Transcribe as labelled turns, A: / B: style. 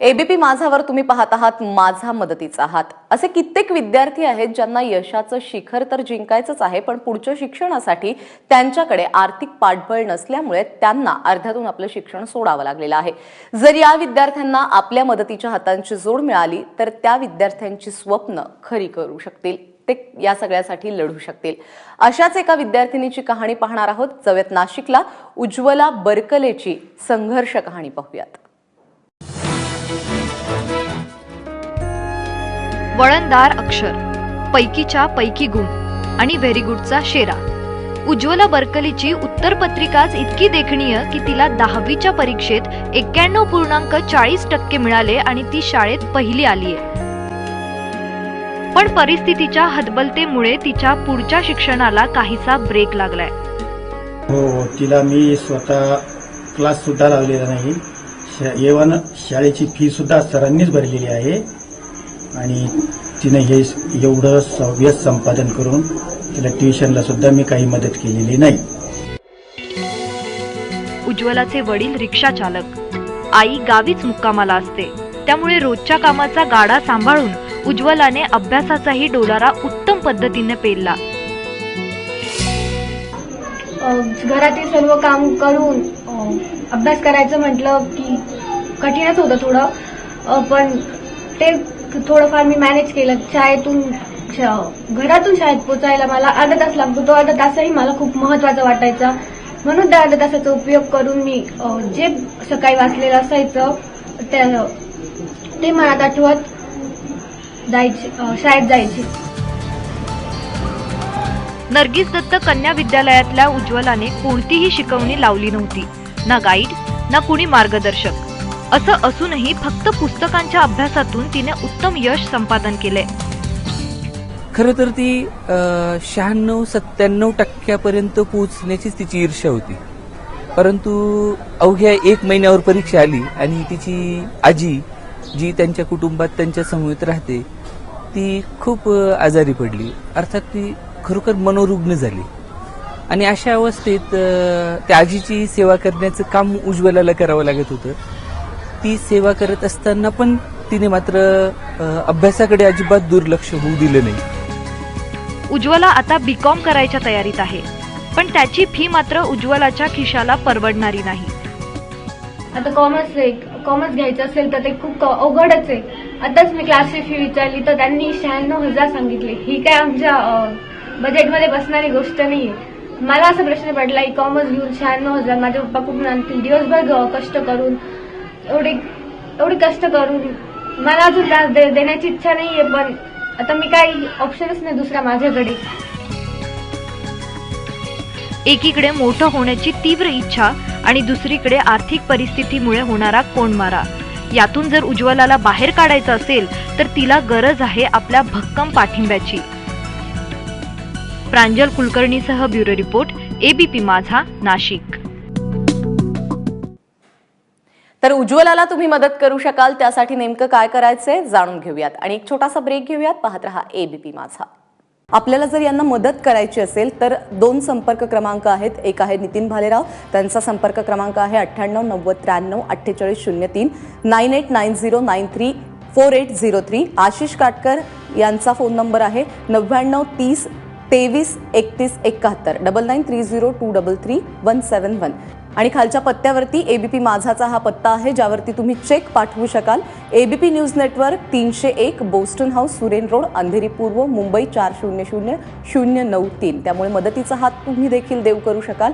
A: ABP माझावर तुम्ही पाहत आहात माझा मदतीचा आहात असे कित्येक विद्यार्थी आहेत ज्यांना यशाचं शिखर तर जिंकायचंच आहे पण पुढच्या शिक्षणासाठी त्यांच्याकडे आर्थिक पाठबळ नसल्यामुळे त्यांना अर्ध्यातून आपलं शिक्षण सोडावं लागलेलं आहे. जर या विद्यार्थ्यांना आपल्या मदतीच्या हातांची जोड मिळाली तर त्या विद्यार्थ्यांची स्वप्न खरी करू शकतील. ते या सगळ्यासाठी लढू शकतील. अशाच एका विद्यार्थिनीची कहाणी पाहणार आहोत. जवळत नाशिकला उज्ज्वला बरकलेची संघर्ष कहाणी पाहूयात.
B: वळणदार अक्षर पैकीच्या पैकी गुण आणि व्हेरी गुडचा शेरा. उज्ज्वला बर्कलीची उत्तर पत्रिकाच इतकी देखणीय की तिला दहावीच्या परीक्षेत एक्क्याण्णव पूर्णांक चाळीस टक्के मिळाले आणि ती शाळेत पहिली आलीये. पण परिस्थितीच्या हतबलतेमुळे तिच्या पुढच्या शिक्षणाला काहीसा ब्रेक लागलाय.
C: हो तिला मी स्वतः क्लास सुद्धा लावलेला नाही. एवन शाळेची फी सुद्धा सरांनीच भरलेली आहे. आणि तिने हे एवढं सव्य संपादन करून तिला ट्युशनला सुद्धा मी काही मदत केलेली नाही.
B: उज्ज्वलाचे वडील रिक्षा चालक. आई गावीच मुक्कामाला असते. त्यामुळे रोजच्या कामाचा गाडा सांभाळून उज्ज्वलाने अभ्यासाचाही डोलारा उत्तम पद्धतीने पेलला.
D: अ, घरातील सर्व काम करून अभ्यास करायचं म्हटलं की कठीणच होतं थोडं. पण ते थोडंफार मी मॅनेज केलं. शाळेतून घरातून शाळेत पोचायला मला अर्धा तास लागतो. तो अर्धा तासही मला खूप महत्त्वाचा वाटायचा. म्हणून त्या अर्धा तासाचा उपयोग करून मी जे सकाळी वाचलेलं असायचं त्या ते मनात आठवत जायचे शाळेत जायची.
B: नर्गिस दत्त कन्या विद्यालयातल्या उज्ज्वलाने कोणतीही शिकवणी लावली नव्हती. ना गाईड ना कुणी मार्गदर्शक. असं असूनही फक्त पुस्तकांच्या अभ्यासातून तिने उत्तम यश संपादन केले
E: खरं तर ती शहाण्णव सत्त्याण्णव टक्क्यापर्यंत पोहोचण्याचीच तिची ईर्ष्या होती. परंतु अवघ्या एक महिन्यावर परीक्षा आली आणि तिची आजी जी त्यांच्या कुटुंबात त्यांच्या समवेत राहते ती खूप आजारी पडली. अर्थात ती खरोखर मनोरुग्ण झाली. आणि अशा अवस्थेत त्या आजीची सेवा करण्याचं काम उज्ज्वलाला करावं लागत होतं. ती सेवा करत असताना पण तिने मात्र अभ्यासाकडे अजिबात दुर्लक्ष होऊ दिलं नाही.
B: उज्ज्वला आता बीकॉम करायच्या तयारीत आहे. पण त्याची फी मात्र उज्ज्वलाच्या खिशाला परवडणारी नाही.
D: आता कॉमर्स कॉमर्स घ्यायचं असेल तर ते खूप अवघडच आहे. आताच मी क्लासची फी विचारली तर त्यांनी शहाण्णव हजार सांगितले. ही काय आमच्या बजेटमध्ये बसणारी गोष्ट नाहीये. मला असा प्रश्न पडला ई कॉमर्स घेऊन शहाण्णव हजार माझे पप्पा कुठून आणतील दिवसभर कष्ट करून एवढे एवढे कष्ट करून मला अजून त्रास दे- देण्याची इच्छा नाहीये पण आता मी काही ऑप्शनच नाही दुसरा माझ्याकडे.
B: एकीकडे मोठं होण्याची तीव्र इच्छा आणि दुसरीकडे आर्थिक परिस्थितीमुळे होणारा कोंडमारा. यातून जर उज्ज्वलाला बाहेर काढायचं असेल तर तिला गरज आहे आपल्या भक्कम पाठिंब्याची. Pranjal कुलकर्णीसह bureau report ABP Majha Nashik.
A: तर उज्ज्वलाला तुम्ही मदत करू शकाल त्यासाठी नेमकं काय करायचंय जाणून घेऊयात. आणि एक छोटासा ब्रेक घेऊयात. पाहत रहा एबीपी माझा. आपल्याला जर यांना मदत करायची असेल तर दोन संपर्क क्रमांक आहेत. एक आहे नितीन भालेराव त्यांचा संपर्क क्रमांक आहे अठ्ठ्याण्णव नव्वद त्र्याण्णव अठ्ठेचाळीस शून्य तीन nine eight nine zero nine three four eight zero three. Ashish Katkar यांचा फोन नंबर आहे नव्याण्णव तीस तेवीस एकतीस एकाहत्तर. Double nine three zero two double three one seven one आणि खालच्या पत्त्यावरती ए बी पी माझाचा हा पत्ता आहे ज्यावरती तुम्ही चेक पाठवू शकाल. ए बी न्यूज नेटवर्क तीनशे एक Boston house Suren road Andheri पूर्व मुंबई चार शून्य शून्य शून्य नऊ तीन. त्यामुळे मदतीचा हात तुम्ही देखील देऊ करू शकाल.